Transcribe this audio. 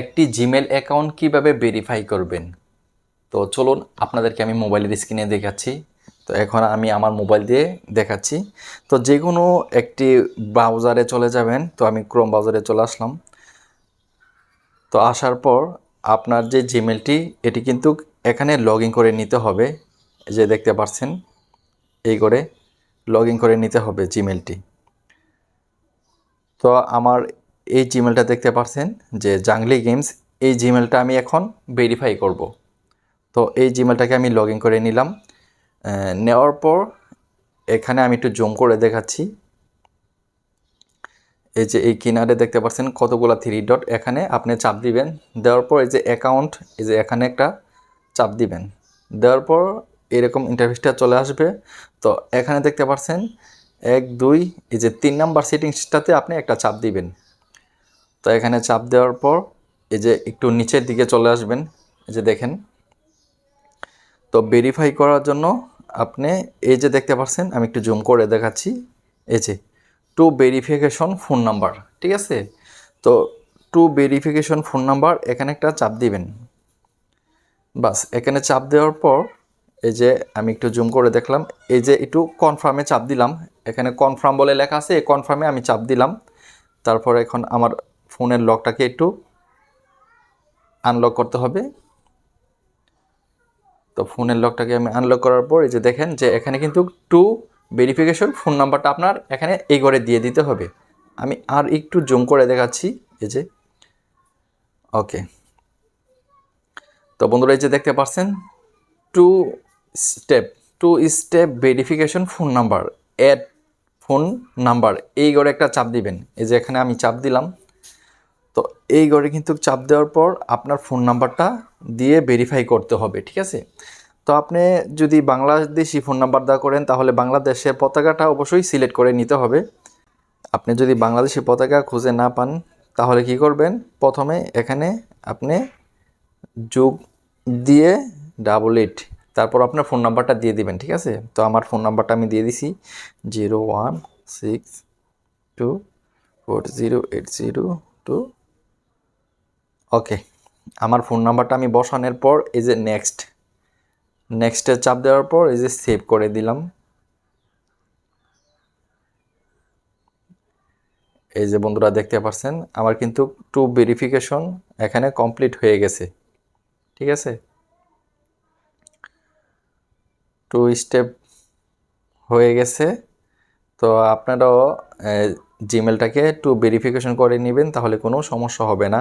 একটি Gmail account কীভাবে verify করবেন? তো চলুন আপনাদেরকে আমি মোবাইলের স্ক্রিনে দেখাচ্ছি। তো এখন আমি আমার মোবাইল দিয়ে দেখাচ্ছি। তো যে কোনো একটি ব্রাউজারে চলে যাবেন। তো আমি ক্রোম ব্রাউজারে চলে আসলাম। তো আসার পর আপনার যে জিমেলটি, এটি কিন্তু এখানে লগ করে নিতে হবে। যে দেখতে পাচ্ছেন, এই করে লগ করে নিতে হবে জিমেলটি। তো আমার এই জিমেলটা দেখতে পাচ্ছেন যে জাংলি গেমস এই জিমেলটা আমি এখন ভেরিফাই করব। তো এই জিমেলটাকে আমি লগ ইন করে নিলাম। নেওয়ার পর এখানে আমি একটু জুম করে দেখাচ্ছি। এই যে এই কিনারে দেখতে পাচ্ছেন কতগুলো থ্রি ডট এখানে আপনি চাপ দিবেন। দেওয়ার পর এই যে অ্যাকাউন্ট এই যে এখানে একটা চাপ দিবেন। দেওয়ার পর এরকম ইন্টারফেসটা চলে আসবে। তো এখানে দেখতে পাচ্ছেন এক, দুই, এই যে তিন নাম্বার সেটিংসটাতে আপনি একটা চাপ দিবেন। তো এখানে চাপ দেওয়ার পর এই যে একটু নিচের দিকে চলে আসবেন, এই যে দেখেন। তো ভেরিফাই করার জন্য আপনি এই যে দেখতে পাচ্ছেন, আমি একটু জুম করে দেখাচ্ছি। এই যে টু ভেরিফিকেশন ফোন নাম্বার ঠিক আছে? তো টু ভেরিফিকেশন ফোন নাম্বার এখানে একটা চাপ দিবেন। বাস, এখানে চাপ দেওয়ার পর এই যে আমি একটু জুম করে দেখলাম, এই যে একটু কনফার্মে চাপ দিলাম। এখানে কনফার্ম বলে লেখা আছে, এই কনফার্মে আমি চাপ দিলাম। তারপর এখন আমার ফোনের লকটাকে একটু আনলক করতে হবে। তো ফোনের লকটাকে আমি আনলক করার পর এই যে দেখেন যে এখানে কিন্তু টু ভেরিফিকেশন ফোন নাম্বারটা আপনার এখানে এই করে দিয়ে দিতে হবে। আমি আর একটু জুম করে দেখাচ্ছি, এই যে। ওকে তো বন্ধুরা এই যে দেখতে পাচ্ছেন two step two step verification phone number add phone number এই করে একটা চাপ দিবেন। এই যে এখানে আমি চাপ দিলাম। তো এই ঘরে কিন্তু চাপ দেওয়ার পর আপনার ফোন নাম্বারটা দিয়ে ভেরিফাই করতে হবে, ঠিক আছে? তো আপনি যদি বাংলাদেশি ফোন নাম্বার দা করেন, তাহলে বাংলাদেশের পতাকাটা অবশ্যই সিলেক্ট করে নিতে হবে। আপনি যদি বাংলাদেশি পতাকা খুঁজে না পান, তাহলে কি করবেন? প্রথমে এখানে আপনি যোগ দিয়ে ডাবল এইট তারপর আপনার ফোন নাম্বারটা দিয়ে দিবেন, ঠিক আছে? তো আমার ফোন নাম্বারটা আমি দিয়ে দিছি zero one six two four zero eight zero two okay আমার ফোন নাম্বারটা আমি বসানোর পর এই যে নেক্সট নেক্সটে চাপ দেওয়ার পর এই যে সেভ করে দিলাম। এই যে বন্ধুরা দেখতে পাচ্ছেন আমার কিন্তু টু ভেরিফিকেশন এখানে কমপ্লিট হয়ে গেছে। ঠিক আছে? টু স্টেপ হয়ে গেছে। তো আপনারাও জিমেলটাকে টু ভেরিফিকেশন করে নেবেন, তাহলে কোনো সমস্যা হবে না।